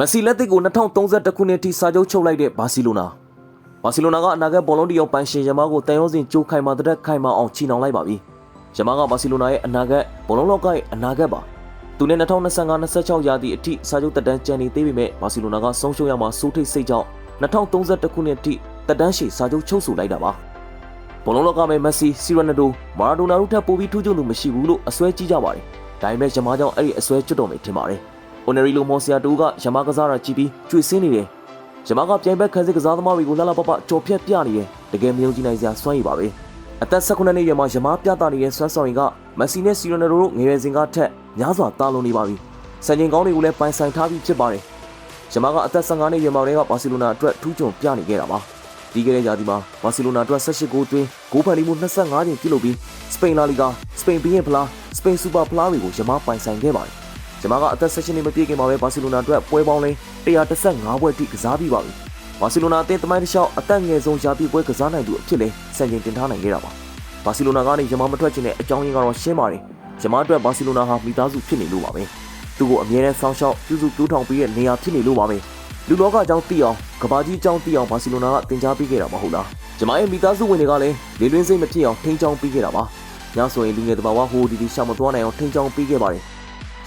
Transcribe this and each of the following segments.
မက်ဆီလက်သစ်ကို2031ခုနှစ်ထိစာချုပ်ချုပ်လိုက်တဲ့ဘာစီလိုနာဘာစီလိုနာကအနာဂတ်ဘောလုံးတယောက်ပိုင်ရှင်ယမားကိုတန်ရုံးစဉ်ကြိုးခိုင်မာတဲ့ခိုင်မာအောင်ချီနှောင်လိုက်ပါပြီယမားကဘာစီလိုနာရဲ့အနာဂတ်ဘောလုံးလောကရဲ့အနာဂတ်ပါသူနဲ့2025-26ရာသီအထိစာချုပ်တက်တန်းကျန်နေသေးပေမဲ့ဘာစီလိုနာကဆုံးရှုံးရမှာစိုးထိတ်စိတ်ကြောင့်2031ခုနှစ်အထိတက်တန်းရှည်စာချုပ်ချုပ်ဆိုလိုက်တာပါဘောလုံးလောကမှာမက်ဆီစီရနာဒိုမာရာဒိုနာတို့ထပ်ပိုပြီးထူးချွန်သူမရှိဘူးလို့အစွဲကြီးကြပါတယ်ဒါပေမဲ့ယမားကြောင့်အဲ့ဒီအစွဲကျွတ်တော်မယ်ထင်ပါတယ် အိုနယ်ရီလိုမော်ဆီယာတူကယမားကစားတာကြည့်ပြီးကျွေဆင်းနေတယ်။ယမားကပြိုင်ဘက်ကခန်းစစ်ကစားသမားတွေကိုလှလှပပကြော်ဖြတ်ပြနေတယ်။တကယ်မယုံကြည်နိုင်စရာစွမ်းရည်ပါပဲ။အသက်18နှစ်ရွယ်မှာယမားပြသနေတဲ့စွမ်းဆောင်ရည်ကမက်ဆီနဲ့စီရိုနယ်ဒိုတို့ငယ်ရွယ်စဉ်ကထက်များစွာတာလွန်နေပါပြီ။စံချိန်ကောင်းတွေကိုလည်းပိုင်ဆိုင်ထားပြီးဖြစ်ပါတယ်။ယမားကအသက်15နှစ်ရွယ်မှာတည်းကဘာစီလိုနာအတွက်ထူးချွန်ပြနေခဲ့တာပါ။ဒီကနေ့ရာသီမှာဘာစီလိုနာအတွက်18ဂိုးသွင်းဂိုးဖန်တီးမှု25ချိန်ပြုလုပ်ပြီးစပိန်လာလီဂါစပိန်ဘီယင်ဖလားစပိန်စူပါဖလားတွေကိုယမားပိုင်ဆိုင်ခဲ့ပါတယ်။ ဂျမားကအသက်16နှစ်မပြည့်ခင်မှာပဲဘာစီလိုနာအတွက်ပွဲပေါင်းလဲ135ပွဲထိကစားပြီးပါပြီ။ဘာစီလိုနာအသင်းသမိုင်းတစ်လျှောက်အသက်ငယ်ဆုံးရာသီပွဲကစားနိုင်သူအဖြစ်လဲစံချိန်တင်ထားနိုင်ခဲ့တာပါ။ဘာစီလိုနာကနေဂျမားမထွက်ချင်တဲ့အကြောင်းရင်းကတော့ရှင်းပါတယ်။ဂျမားအတွက်ဘာစီလိုနာဟာမိသားစုဖြစ်နေလို့ပါပဲ။သူ့ကိုအမြဲတမ်းစောင့်ရှောက်ပြုစုတိုးထောင်ပေးတဲ့နေရာဖြစ်နေလို့ပါပဲ။လူလောကအကြောင်းသိအောင်ကဘာကြီးအကြောင်းသိအောင်ဘာစီလိုနာကတင် जा ပေးခဲ့တာမဟုတ်လား။ဂျမားရဲ့မိသားစုဝင်တွေကလည်းလေလွင်းစိတ်မဖြစ်အောင်ထိန်းချောင်းပေးခဲ့တာပါ။ညဆိုရင်လူငယ်တဘာဝဟိုဒီဒီရှာမသွားနိုင်အောင်ထိန်းချောင်းပေးခဲ့ပါတယ်။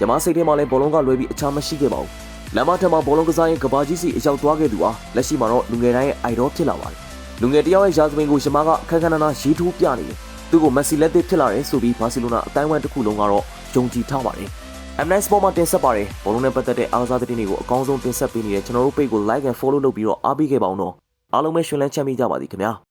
ကျမစိတ်ထဲမှာလည်းဘောလုံးကလွယ်ပြီးအခြားမရှိခဲ့ပါဘူး။လမ်းမထက်မှာဘောလုံးကစားရင်ကဘာကြီးစီအရောက်သွားခဲ့သူဟာလက်ရှိမှာတော့လူငယ်တိုင်းရဲ့ idol ဖြစ်လာပါတယ်။လူငယ်တယောက်ရဲ့ရာဇဝင်ကိုရှမကခက်ခဏနာရေးထိုးပြနေတယ်။သူ့ကိုမက်ဆီလက်သစ်ဖြစ်လာတယ်ဆိုပြီးဘာစီလိုနာအတိုင်းဝမ်တစ်ခုလုံးကတော့ယုံကြည်ထားပါတယ်။ M9 Sport မှာတင်ဆက်ပါတယ်။ဘောလုံးနဲ့ပတ်သက်တဲ့အားကစားသတင်းတွေကိုအကောင်းဆုံးတင်ဆက်ပေးနေတဲ့ကျွန်တော်တို့ page ကို like and follow လုပ်ပြီးတော့အားပေးခဲ့ပါအောင်တော့အားလုံးပဲရှင်လန်းချမ်းမြေ့ကြပါသည်ခင်ဗျာ။